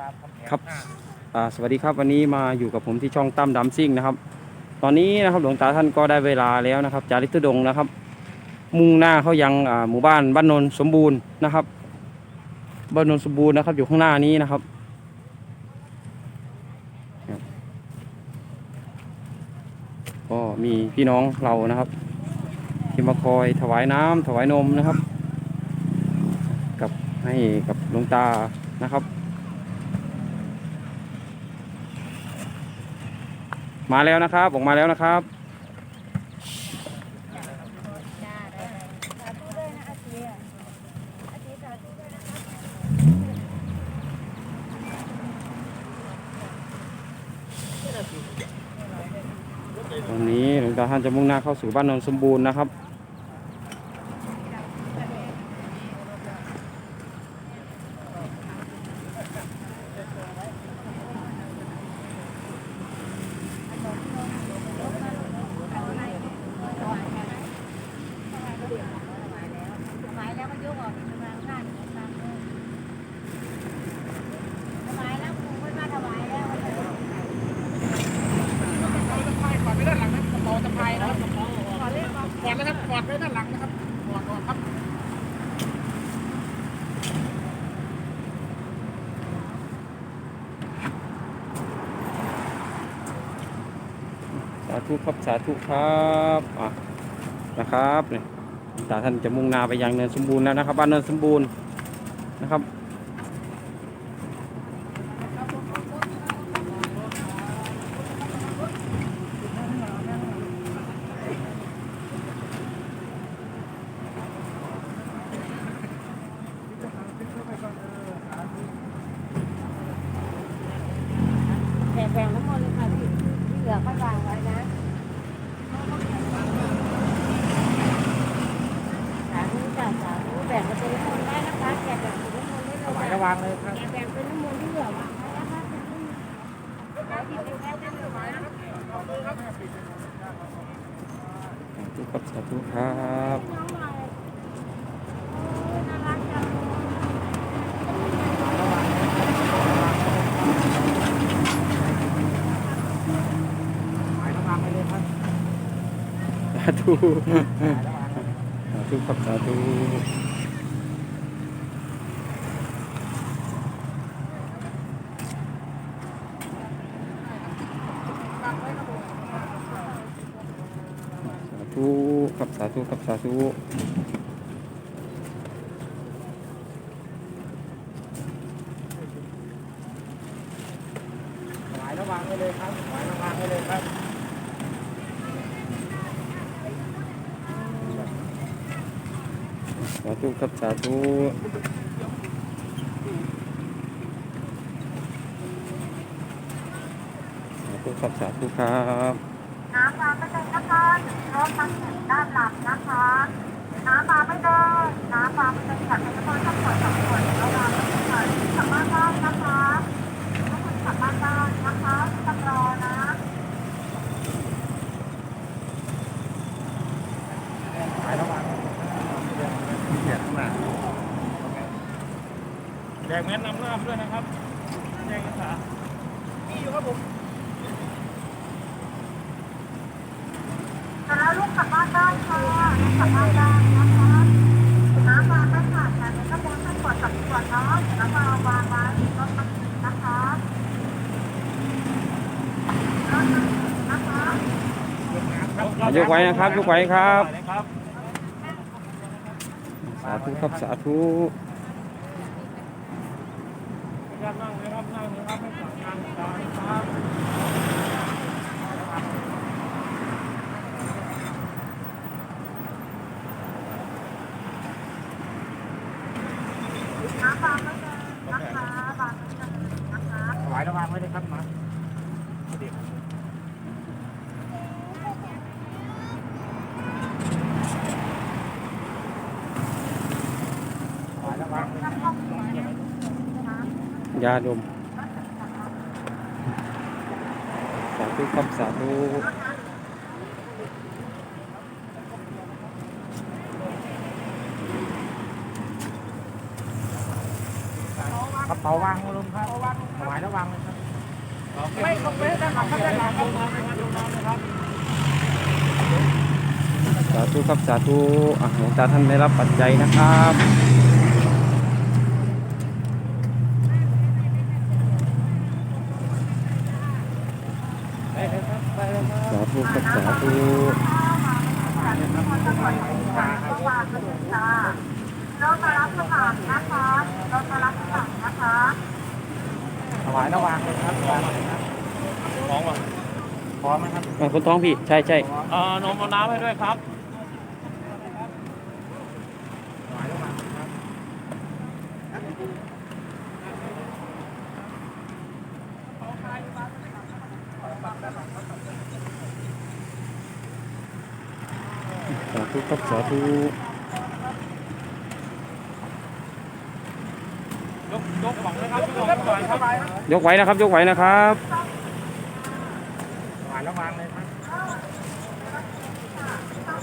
รามคำแหงครับ อ่าสวัสดีครับวันนี้มาอยู่กับผมที่ช่องตั้มดัมซิ่งนะครับ ตอนนี้นะครับหลวงตาท่านก็ได้เวลาแล้วนะครับ จาริกตุดงค์นะครับ มุ่งหน้าเข้ายังอ่าหมู่บ้านบ้านนนสมบูรณ์นะครับบ้านนนสมบูรณ์นะครับ อยู่ข้างหน้านี้นะครับครับก็มีพี่น้องเรานะครับที่มาคอยถวายน้ำถวายนมนะครับ กับให้กับหลวงตานะครับ มาแล้วนะครับออกมาแล้วนะครับตรงนี้หลวงตาท่านจะมุ่งหน้าเข้าสู่บ้านนนสมบูรณ์นะครับ ถวายแล้วก็ยกออกมาข้างหน้านี่ตามเลยถวายแล้วครูไม่มาถวายแล้ว กระเป๋าสะพายกอดไว้ด้านหลังนะครับกระเป๋าสะพายนะครับกระเป๋าออก ขอเรียกก่อน กอ ดนะครับกไว้ด้านหลังนะครับกอดก่อนครับสาธุครับสาธุครับอะนะครับเนี่ยตาท่านจะมุ่งหน้าไปยังเนินสมบูรณ์แล้วนะครับบ้านเนินสมบูรณ์นะครับ แบ่งแบ่งทั้งหมดเลยค่ะพี่ที่เหลือก็วางไว้นะสาธุจ้าสาธุแบ่งเป็นน้ำมนต์ได้นะคะแกแบ่งเป็นน้ำมนต์ได้เลถวายยระวางเลยครับ แกแบ่งเป็นน้ำมนต์ที่เหลือวางไว้นะคะแล้วที่เป็นแค่เป็นถวายนะคะสาธุครับสาธุครับ น้องหน่อยโอ้ยน่ารักจัง ถวายระวางไปเลยครับ สา ธุสาธุครับสาธุสาธุครับสาธุครับสาธุถวายระวางไปเลยครับถวายระวางไปเลยครับ สาธุครับสาธุสาธุครับสาธุครับน้ำมาไม่เดินนะคะรถมันถึงด้านหลังนะคะน้ำมาไม่เดินน้ำมาไม่เดินขัดในกระเป๋าทั้งหมดสองขวดแล้ววางไว้ที่ไหนกลับบ้านได้นะคะทุกคนกลับบ้านได้นะคะไม่ต้องรอนะ ถวายระวางเขียนข้างหน้า แดงแม่นนำหน้าด้วยนะครับแดงภาษานี่อยู่ครับผมแต่แล้วลูกกลับบ้านได้ค่ะลูกกลับบ้านได้นะคะน้ำมาไม่ขาดแต่ในกระเป๋าทั้งหมดสองขวดเนาะแล้วมาวางไว้รถมันถึงนะคะรถมันถึงนะคะยกไว้นะครับยกไว้ครับครับสาธุ ครับนั่งเลยครับนั่งเลยครับไม่สั่งงานการครับ น้ำวางไม่เดินนะคะวางไม่เดินนะคะ ถวายระวางไว้เลยครับมาเด็กถวายระวางเลยครับเก็บไว้ ยาดม สาธุครับสาธุกระเป๋าเอาวางลงครับถวายแล้ววางเลยครับ ไม่ต้องเว้นด้านหลังครับด้านหลังลงน้ำนะครับลงน้ำนะครับสาธุครับสาธุอะหลวงตาท่านได้รับปัจจัยนะครับ ไปเลยครับไปเลยครับ สาธุครับสาธุเราจะรับสมัครนะคะเราจะรับสมัครนะคะถวายแล้ววางเลยครับวางเลยครับพร้องว่ะพร้อมไหมครับอะคนท้องพี่ ใช่ใช่ เอ่อ นมเอาน้ำให้ด้วยครับถวายแล้ววางเลยครับ สาธุครับสาธุยกยกของเลยครับยกของถวายครับยกไหว้นะครับ ยกไหว้นะครับแล้วางเลยครับ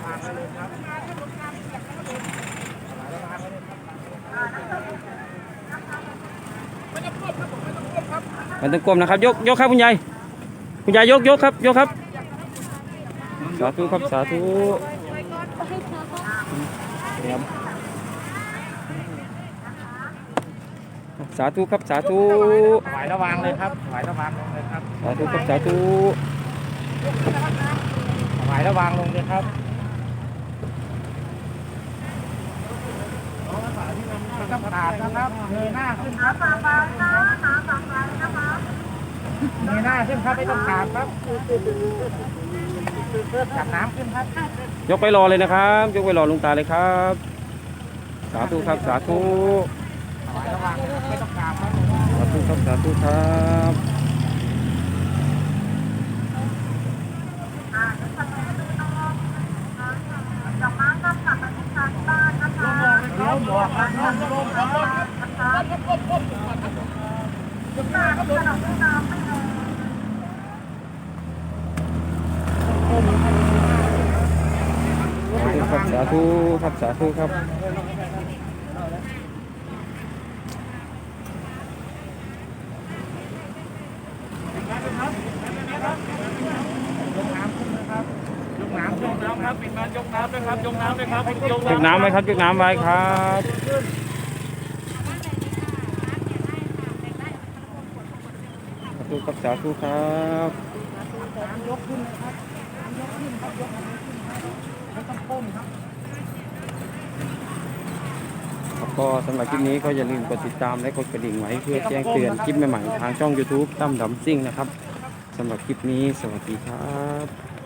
วางเลยครับถวายแล้ววางเลยครับมันต้องก้มนะครับ ยกยกครับคุณยายคุณยายยกยกครับ ยกครับ สาธุครับ สาธุ ครับสาธุครับสาธุถวายแล้ววางเลยครับถวายแล้ววางลงเลยครับสาธุครับสาธุถวายแล้ววางลงเลยครับต้องขาดนะครับเงยหน้าขึ้นครับน้ำปลาปลานะน้ำปลาปลานะคะเงยหน้าขึ้นครับไม่ต้องขาดครับ จับน้ำขึ้นครับยกไปรอเลยนะครับ ยกไปรอหลุงตาเลยครับ สาธุครับสาธุถวายแล้ววางไม่ต้องขาดครับสาธุครับสาธุครับอ่าเดี๋ยวทำให้ดูน้องดอกไม้ก็กลับไปที่ทางบ้านนะคะล้มบอกครับล้มล้มครับ นะคะทุกการที่เราได้น้ำไม่เอง สาธุ ครับสาธุครับสาธุครับยกน้ำขึ้นนะครับยกน้ำยกน้ำครับปิดมายกน้ำด้วยครับยกน้ำด้วยครับยกยกน้ำไว้ครับยกน้ำไว้ครับสาธุครับสาธุครับยกขึ้นนะครับยกขึ้นครับยกไม่ต้องก้มครับ แล้ว ก็สำหรับคลิปนี้ก็อย่าลืมกดติดตามและกดกระดิ่งไว้เพื่อแจ้งเตือนคลิปใหม่ๆทางช่อง YouTube ตั้มดำซิ่งนะครับสำหรับคลิปนี้สวัสดีครับ